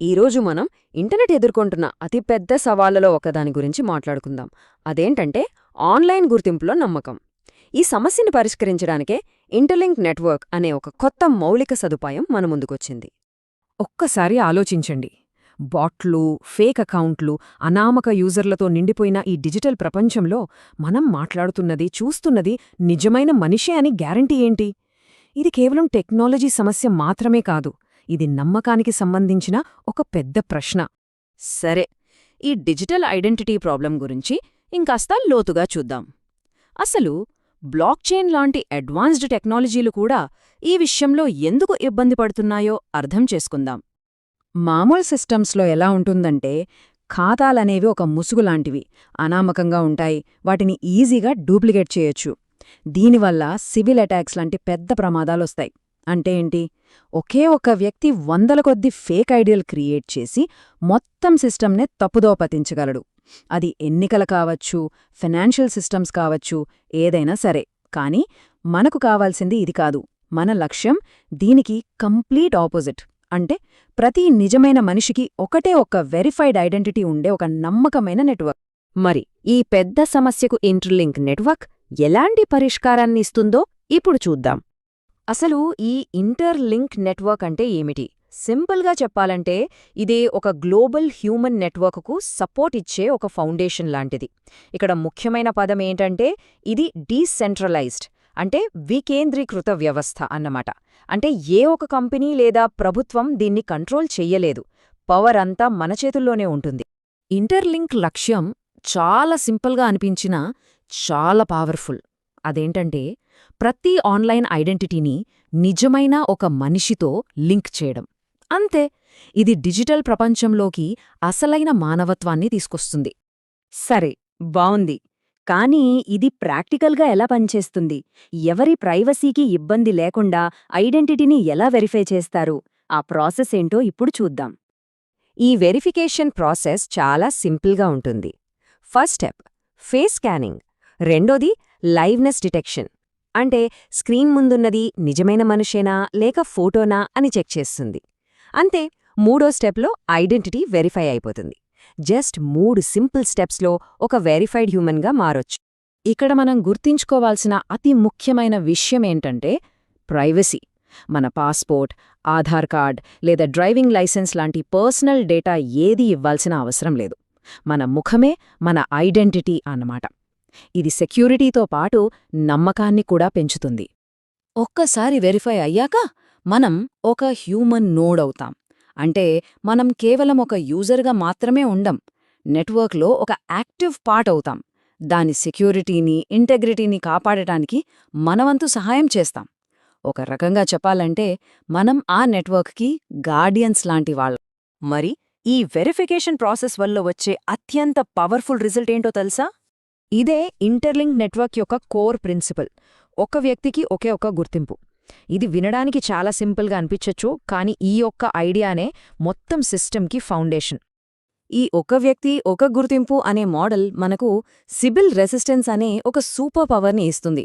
ఈరోజు మనం ఇంటర్నెట్ ఎదుర్కొంటున్న అతిపెద్ద సవాళ్ళలో ఒకదాని గురించి మాట్లాడుకుందాం. అదేంటంటే ఆన్లైన్ గుర్తింపులో నమ్మకం. ఈ సమస్యని పరిష్కరించడానికే ఇంటర్లింక్ నెట్వర్క్ అనే ఒక కొత్త మౌలిక సదుపాయం మన ముందుకొచ్చింది. ఒక్కసారి ఆలోచించండి. బాట్లు ఫేక్ అకౌంట్లు అనామక యూజర్లతో నిండిపోయిన ఈ డిజిటల్ ప్రపంచంలో మనం మాట్లాడుతున్నది చూస్తున్నది నిజమైన మనిషే అని గ్యారంటీ ఏంటి? ఇది కేవలం టెక్నాలజీ సమస్య మాత్రమే కాదు. ఇది నమ్మకానికి సంబంధించిన ఒక పెద్ద ప్రశ్న. సరే ఈ డిజిటల్ ఐడెంటిటీ ప్రాబ్లం గురించి ఇంకాస్త లోతుగా చూద్దాం. అసలు బ్లాక్ చైన్ లాంటి అడ్వాన్స్డ్ టెక్నాలజీలు కూడా ఈ విషయంలో ఎందుకు ఇబ్బంది పడుతున్నాయో అర్థం చేసుకుందాం. మామూలు సిస్టమ్స్లో ఎలా ఉంటుందంటే ఖాతాలనేవి ఒక ముసుగులాంటివి అనామకంగా ఉంటాయి వాటిని ఈజీగా డూప్లికేట్ చేయొచ్చు. దీనివల్ల సివిల్ అటాక్స్ లాంటి పెద్ద ప్రమాదాలొస్తాయి. అంటే ఏంటి? ఒకే ఒక వ్యక్తి వందల కొద్ది ఫేక్ ఐడియల్ క్రియేట్ చేసి మొత్తం సిస్టమ్నే తప్పుదోపతించగలడు అది ఎన్నికల కావచ్చు ఫినాన్షియల్ సిస్టమ్స్ కావచ్చు ఏదైనా సరే. కానీ మనకు కావాల్సింది ఇది కాదు. మన లక్ష్యం దీనికి కంప్లీట్ ఆపోజిట్. అంటే ప్రతి నిజమైన మనిషికి ఒకటే ఒక వెరిఫైడ్ ఐడెంటిటీ ఉండే ఒక నమ్మకమైన నెట్వర్క్. మరి ఈ పెద్ద సమస్యకు ఇంటర్లింక్ నెట్వర్క్ ఎలాంటి పరిష్కారాన్ని ఇస్తుందో ఇప్పుడు చూద్దాం. అసలు ఈ ఇంటర్లింక్ నెట్వర్క్ అంటే ఏమిటి? సింపుల్గా చెప్పాలంటే ఇదే ఒక గ్లోబల్ హ్యూమన్ నెట్వర్క్కు సపోర్ట్ ఇచ్చే ఒక ఫౌండేషన్ లాంటిది. ఇక్కడ ముఖ్యమైన పదం ఏంటంటే ఇది డీసెంట్రలైజ్డ్ అంటే వికేంద్రీకృత వ్యవస్థ అన్నమాట. అంటే ఏ ఒక కంపెనీ లేదా ప్రభుత్వం దీన్ని కంట్రోల్ చెయ్యలేదు. పవర్ అంతా మన చేతుల్లోనే ఉంటుంది. ఇంటర్లింక్ లక్ష్యం చాలా సింపుల్గా అనిపించినా చాలా పవర్ఫుల్. అదేంటంటే ప్రతి ఆన్లైన్ ఐడెంటిటీని నిజమైన ఒక మనిషితో లింక్ చేయడం. అంతే ఇది డిజిటల్ ప్రపంచంలోకి అసలైన మానవత్వాన్ని తీసుకొస్తుంది. సరే బావుంది. కానీ ఇది ప్రాక్టికల్గా ఎలా పనిచేస్తుంది? ఎవరి ప్రైవసీకి ఇబ్బంది లేకుండా ఐడెంటిటీని ఎలా వెరిఫై చేస్తారు? ఆ ప్రాసెస్ ఏంటో ఇప్పుడు చూద్దాం. ఈ వెరిఫికేషన్ ప్రాసెస్ చాలా సింపుల్గా ఉంటుంది. First step face scanning. రెండోది లైవ్నెస్ డిటెక్షన్. అంటే స్క్రీన్ ముందున్నది నిజమైన మనిషేనా లేక ఫోటోనా అని చెక్ చేస్తుంది. అంతే మూడో స్టెప్లో ఐడెంటిటీ వెరిఫై అయిపోతుంది. జస్ట్ మూడు సింపుల్ స్టెప్స్లో ఒక వెరిఫైడ్ హ్యూమన్గా మారొచ్చు. ఇక్కడ మనం గుర్తించుకోవాల్సిన అతి ముఖ్యమైన విషయమేంటంటే ప్రైవసీ. మన పాస్పోర్ట్ ఆధార్ కార్డ్ లేదా డ్రైవింగ్ లైసెన్స్ లాంటి పర్సనల్ డేటా ఏదీ ఇవ్వాల్సిన అవసరం లేదు. మన ముఖమే మన ఐడెంటిటీ అన్నమాట. ఇది సెక్యూరిటీతో పాటు నమ్మకాన్ని కూడా పెంచుతుంది. ఒక్కసారి వెరిఫై అయ్యాక మనం ఒక హ్యూమన్ నోడ్ అవుతాం. అంటే మనం కేవలం ఒక యూజర్గా మాత్రమే ఉండం. నెట్వర్క్లో ఒక యాక్టివ్ పార్ట్ అవుతాం. దాని సెక్యూరిటీని ఇంటెగ్రిటీని కాపాడటానికి మనవంతు సహాయం చేస్తాం. ఒక రకంగా చెప్పాలంటే మనం ఆ నెట్వర్క్కి గార్డియన్స్ లాంటి వాళ్ళం. మరి ఈ వెరిఫికేషన్ ప్రాసెస్ వల్ల వచ్చే అత్యంత పవర్ఫుల్ రిజల్ట్ ఏంటో తెలుసా? ఇదే ఇంటర్లింక్ నెట్వర్క్ యొక్క కోర్ ప్రిన్సిపల్. ఒక వ్యక్తికి ఒకే ఒక గుర్తింపు. ఇది వినడానికి చాలా సింపుల్గా అనిపించచ్చు కానీ ఈ ఒక్క ఐడియానే మొత్తం సిస్టమ్కి ఫౌండేషన్. ఈ ఒక వ్యక్తి ఒక గుర్తింపు అనే మోడల్ మనకు సిబిల్ రెసిస్టెన్స్ అనే ఒక సూపర్ పవర్ని ఇస్తుంది.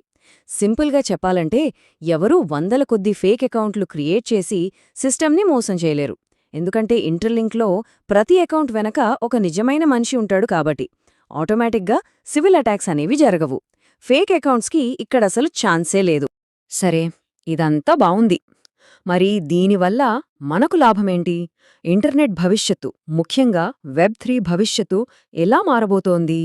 సింపుల్గా చెప్పాలంటే ఎవరూ వందల కొద్ది ఫేక్ అకౌంట్లు క్రియేట్ చేసి సిస్టమ్ని మోసం చేయలేరు. ఎందుకంటే ఇంటర్లింక్లో ప్రతి అకౌంట్ వెనక ఒక నిజమైన మనిషి ఉంటాడు కాబట్టి. ఆటోమేటిక్గా సివిల్ అటాక్స్ అనేవి జరగవు. ఫేక్ అకౌంట్స్కి ఇక్కడసలు ఛాన్సే లేదు. సరే ఇదంతా బావుంది. మరి దీనివల్ల మనకు లాభమేంటి? ఇంటర్నెట్ భవిష్యత్తు ముఖ్యంగా వెబ్ త్రీ భవిష్యత్తు ఎలా మారబోతోంది?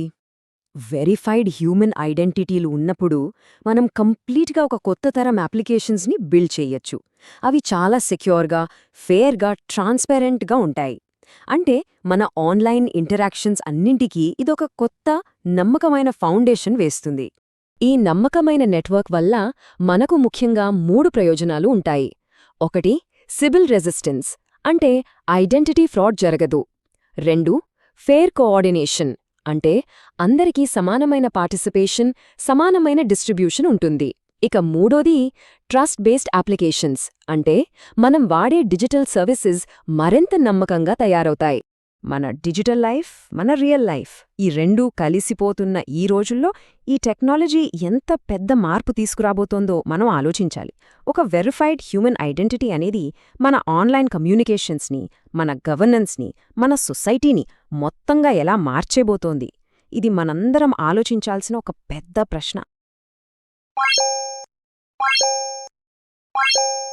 వెరిఫైడ్ హ్యూమన్ ఐడెంటిటీలు ఉన్నప్పుడు మనం కంప్లీట్గా ఒక కొత్త తరం అప్లికేషన్స్ని బిల్డ్ చేయొచ్చు. అవి చాలా సెక్యూర్గా ఫేర్గా ట్రాన్స్పరెంట్గా ఉంటాయి. అంటే మన ఆన్లైన్ ఇంటరాక్షన్స్ అన్నింటికీ ఇదొక కొత్త నమ్మకమైన ఫౌండేషన్ వేస్తుంది. ఈ నమ్మకమైన నెట్వర్క్ వల్ల మనకు ముఖ్యంగా మూడు ప్రయోజనాలు ఉంటాయి. ఒకటి సిబిల్ రెసిస్టెన్స్ అంటే ఐడెంటిటీ ఫ్రాడ్ జరగదు. రెండు ఫేర్ కోఆర్డినేషన్ అంటే అందరికీ సమానమైన పార్టిసిపేషన్ సమానమైన డిస్ట్రిబ్యూషన్ ఉంటుంది. ఇక మూడోది ట్రస్ట్ బేస్డ్ అప్లికేషన్స్. అంటే మనం వాడే డిజిటల్ సర్వీసెస్ మరింత నమ్మకంగా తయారవుతాయి. మన డిజిటల్ లైఫ్ మన రియల్ లైఫ్ ఈ రెండూ కలిసిపోతున్న ఈ రోజుల్లో ఈ టెక్నాలజీ ఎంత పెద్ద మార్పు తీసుకురాబోతోందో మనం ఆలోచించాలి. ఒక వెరిఫైడ్ హ్యూమన్ ఐడెంటిటీ అనేది మన ఆన్లైన్ కమ్యూనికేషన్స్ని మన గవర్నెన్స్ని మన సొసైటీని మొత్తంగా ఎలా మార్చేబోతోంది? ఇది మనందరం ఆలోచించాల్సిన ఒక పెద్ద ప్రశ్న. Bye.